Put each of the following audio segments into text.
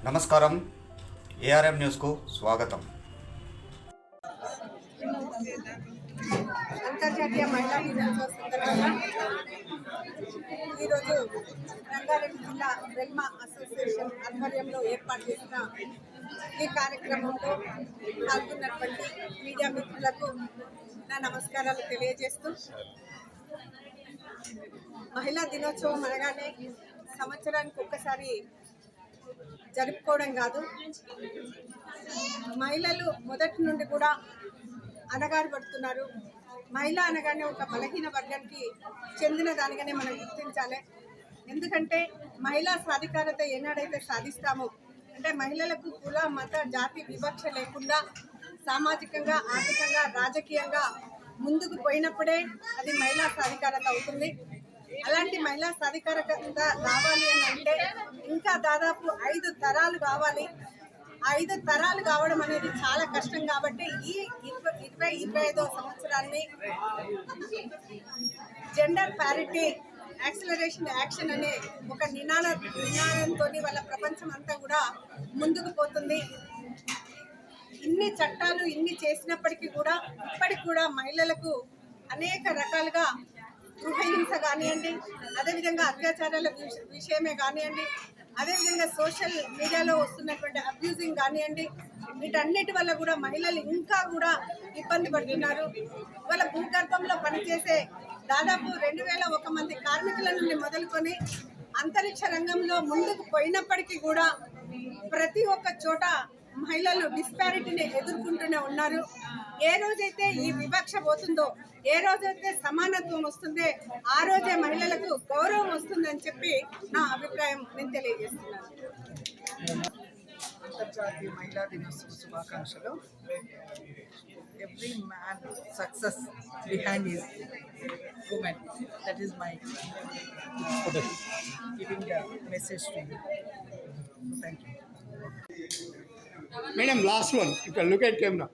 నమస్కారం. ఏఆర్ఎం న్యూస్కు స్వాగతం. అంతర్జాతీయ మహిళా దినోత్సవం సందర్భంగా ఈరోజు రంగారెడ్డి జిల్లా వెల్మా అసోసియేషన్ ఆధ్వర్యంలో ఏర్పాటు చేసిన ఈ కార్యక్రమంలో పాల్గొన్నటువంటి మీడియా మిత్రులకు నా నమస్కారాలు తెలియజేస్తూ మహిళా దినోత్సవం అనగానే సంవత్సరానికి ఒక్కసారి జరుపుకోవడం కాదు. మహిళలు మొదటి నుండి కూడా అనగారిపడుతున్నారు మహిళ అనగానే ఒక బలహీన వర్గానికి చెందిన దానిగానే మనం గుర్తించాలి. ఎందుకంటే మహిళా సాధికారత ఏనాడైతే సాధిస్తామో అంటే మహిళలకు కుల మత జాతి వివక్ష లేకుండా సామాజికంగా ఆర్థికంగా రాజకీయంగా ముందుకు పోయినప్పుడే అది మహిళా సాధికారత అవుతుంది. అలాంటి మహిళా సాధికారత రావాలి అని అంటే ఇంకా దాదాపు ఐదు తరాలు కావాలి. ఐదు తరాలు కావడం అనేది చాలా కష్టం కాబట్టి ఈ ఇరవై ఇరవై ఇరవై ఐదో సంవత్సరాన్ని జెండర్ ప్యారిటీ యాక్సిలరేషన్ యాక్షన్ అనే ఒక నినాద నినాదంతో వాళ్ళ ప్రపంచం అంతా కూడా ముందుకు పోతుంది. ఇన్ని చట్టాలు ఇన్ని చేసినప్పటికీ కూడా ఇప్పటికి కూడా మహిళలకు అనేక రకాలుగా గృహహింస కానివ్వండి అదేవిధంగా అత్యాచారాల విషయమే కానివ్వండి అదేవిధంగా సోషల్ మీడియాలో వస్తున్నటువంటి అబ్యూజింగ్ కానివ్వండి వీటన్నిటి వల్ల కూడా మహిళలు ఇంకా కూడా ఇబ్బంది పడుతున్నారు. వాళ్ళ భూగర్భంలో పనిచేసే దాదాపు రెండు వేల ఒక మంది కార్మికుల నుండి మొదలుకొని అంతరిక్ష రంగంలో ముందుకు పోయినప్పటికీ కూడా ప్రతి ఒక్క చోట మహిళలు డిస్పారిటీని ఎదుర్కొంటూనే ఉన్నారు. ఏ రోజైతే ఈ వివక్ష పోతుందో ఏ రోజైతే సమానత్వం వస్తుందో ఆ రోజే మహిళలకు గౌరవం వస్తుందని చెప్పి నా అభిప్రాయం నేను తెలియజేస్తున్నాను. అంతర్జాతీయ మహిళా దినోత్సవ శుభాకాంక్షలు. Every man success behind is women that is my giving message to thank you madam last one ఇక్కడ లుక్ ఎట్ కెమెరా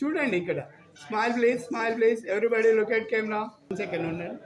చూడండి ఇక్కడ. Smile please smile please everybody locate camera second ఉండండి